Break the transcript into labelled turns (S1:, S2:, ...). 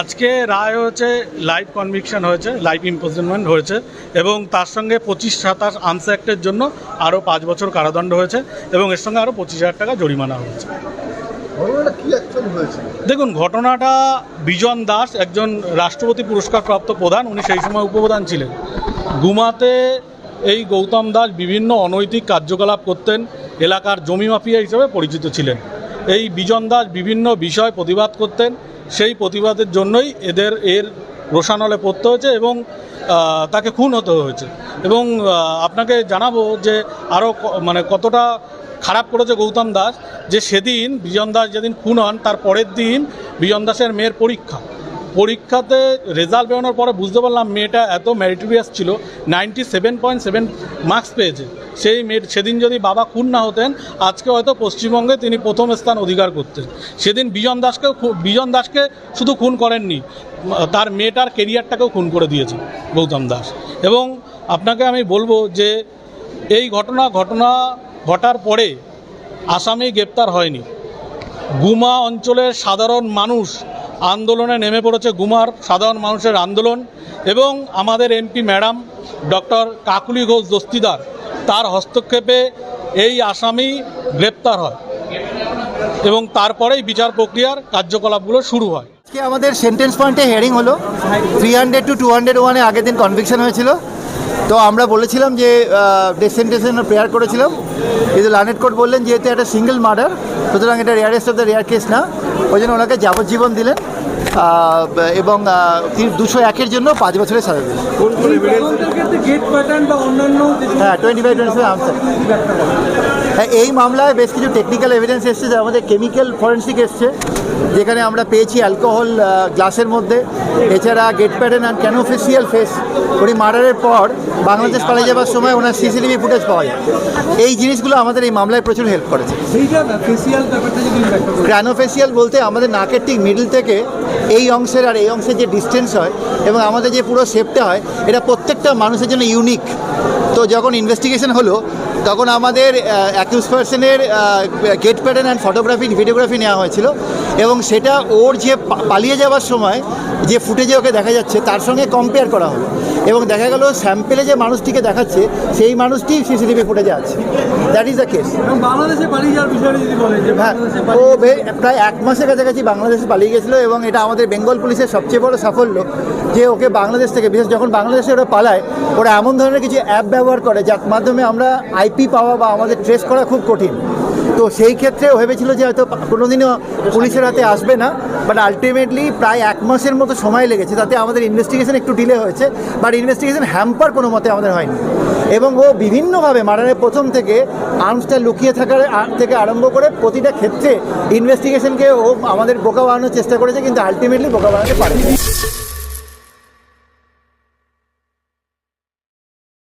S1: আজকে রায় হয়েছে লাইভ কনভিকশন হয়েছে লাইভ ইম্পোজনমেন্ট হয়েছে এবং তার সঙ্গে পঁচিশ সাতাশ আর্মস অ্যাক্টের জন্য আরও পাঁচ বছর কারাদণ্ড হয়েছে এবং এর সঙ্গে আরও পঁচিশ হাজার টাকা জরিমানা হয়েছে? দেখুন ঘটনাটা বিজন দাস একজন রাষ্ট্রপতি পুরস্কারপ্রাপ্ত প্রধান উনি সেই সময় উপপ্রধান ছিলেন। গুমাতে এই গৌতম দাস বিভিন্ন অনৈতিক কার্যকলাপ করতেন এলাকার জমি মাফিয়া হিসেবে পরিচিত ছিলেন। এই বিজন দাস বিভিন্ন বিষয় প্রতিবাদ করতেন সেই প্রতিবাদের জন্যই এদের এর রোষানলে পড়তে হয়েছে এবং তাকে খুন হতে হয়েছে। এবং আপনাকে জানাব যে আরও মানে কতটা খারাপ করেছে গৌতম দাস যে সেদিন বিজন দাস যেদিন খুন হন, তার পরের দিন বিজন দাসের মেয়ের পরীক্ষা। পরীক্ষাতে রেজাল্ট বেরোনোর পরে বুঝতে পারলাম মেয়েটা এত ম্যারিটোরিয়াস ছিল ninety seven point seven marks পেয়েছে। সেই মেয়ে, সেদিন যদি বাবা খুন না হতেন, আজকে হয়তো পশ্চিমবঙ্গে তিনি প্রথম স্থান অধিকার করতেন। সেদিন বিজন দাসকেও বিজন দাসকে শুধু খুন করেননি, তার মেয়েটার কেরিয়ারটাকেও খুন করে দিয়েছে গৌতম দাস। এবং আপনাকে আমি বলব যে, এই ঘটনা ঘটনা ঘটার পরে আসামি গ্রেপ্তার হয়নি। গুমা অঞ্চলের সাধারণ মানুষ আন্দোলনে নেমে পড়েছে গুমার, সাধারণ মানুষের আন্দোলন এবং আমাদের MP madam doctor Kakoli Ghosh Dastidar, তার হস্তক্ষেপে এই আসামি গ্রেপ্তার হয় এবং তারপরেই বিচার প্রক্রিয়ার কার্যকলাপগুলো শুরু হয়।
S2: আজকে আমাদের সেন্টেন্স পয়েন্টে হেয়ারিং হলো three hundred two two hundred ওয়ানে আগের দিন কনভিকশন হয়েছিল। তো আমরা বলেছিলাম যে ডেথ সেন্টেন্সের প্রেয়ার করেছিলাম। কিন্তু লানেট কোর্ট বললেন, যেহেতু একটা সিঙ্গেল মার্ডার সুতরাং এটা rarest of the rare case না। ওই জন্য ওনাকে যাবজ্জীবন দিলেন এবং এবং দুশো একের জন্য পাঁচ বছরের সাজা দিলেন।
S3: গেট প্যাটার্ন বা অন্যান্য যে
S2: হ্যাঁ twenty five twenty five answer হ্যাঁ এই মামলায় বেশ কিছু টেকনিক্যাল এভিডেন্স এসছে যে আমাদের কেমিক্যাল ফরেন্সিক এসছে। যেখানে আমরা পেয়েছি অ্যালকোহল গ্লাসের মধ্যে। এছাড়া gait pattern and craniofacial face উনি মার্ডারের পর বাংলাদেশ পালিয়ে যাওয়ার সময় ওনার সিসিটিভি ফুটেজ পাওয়া যায়। এই জিনিসগুলো আমাদের এই মামলায় প্রচুর হেল্প করেছে। ক্র্যানোফেসিয়াল বলতে আমাদের নাকের ঠিক মিডল থেকে এই অংশের আর এই অংশের যে ডিস্টেন্স হয় এবং আমাদের যে পুরো শেপটা হয়, এটা প্রত্যেকটা মানুষের জন্য ইউনিক তো যখন ইনভেস্টিগেশন হলো, তখন আমাদের অ্যাকিউজ পার্সনের gait pattern and photography videography নেওয়া হয়েছিল। এবং সেটা ওর যে পালিয়ে যাওয়ার সময় যে ফুটেজে ওকে দেখা যাচ্ছে তার সঙ্গে কম্পেয়ার করা হলো। এবং দেখা গেল স্যাম্পেলে যে মানুষটিকে দেখাচ্ছে সেই মানুষটি সিসিটিভি ফুটেজে আছে। দ্যাট ইজ দ্য কেস
S3: বাংলাদেশে পালিয়ে যাওয়ার বিষয়টা যদি বলে
S2: হ্যাঁ ও প্রায় এক মাসের কাছাকাছি বাংলাদেশে পালিয়ে গেছিল এবং এটা আমাদের বেঙ্গল পুলিশের সবচেয়ে বড় সাফল্য যে ওকে বাংলাদেশ থেকে বিশেষ যখন বাংলাদেশে ওরা পালায় ওরা এমন ধরনের কিছু অ্যাপ ব্যবহার করে যার মাধ্যমে আমরা আইপি পাওয়া বা আমাদের ট্রেস করা খুব কঠিন। তো সেই ক্ষেত্রে ভেবেছিল যে হয়তো কোনোদিনও পুলিশের হাতে আসবে না বাট আলটিমেটলি প্রায় এক মাসের মতো সময় লেগেছে তাতে আমাদের ইনভেস্টিগেশন একটু ডিলে হয়েছে বাট ইনভেস্টিগেশন হ্যাম্পার কোনো মতে আমাদের হয়নি। এবং ও বিভিন্নভাবে মার্ডারের প্রথম থেকে আর্মসটা লুকিয়ে থাকার থেকে আরম্ভ করে প্রতিটা ক্ষেত্রে ইনভেস্টিগেশনকে ও আমাদের বোকা বানানোর চেষ্টা করেছে, কিন্তু আলটিমেটলি বোকা বানাতে পারেনি।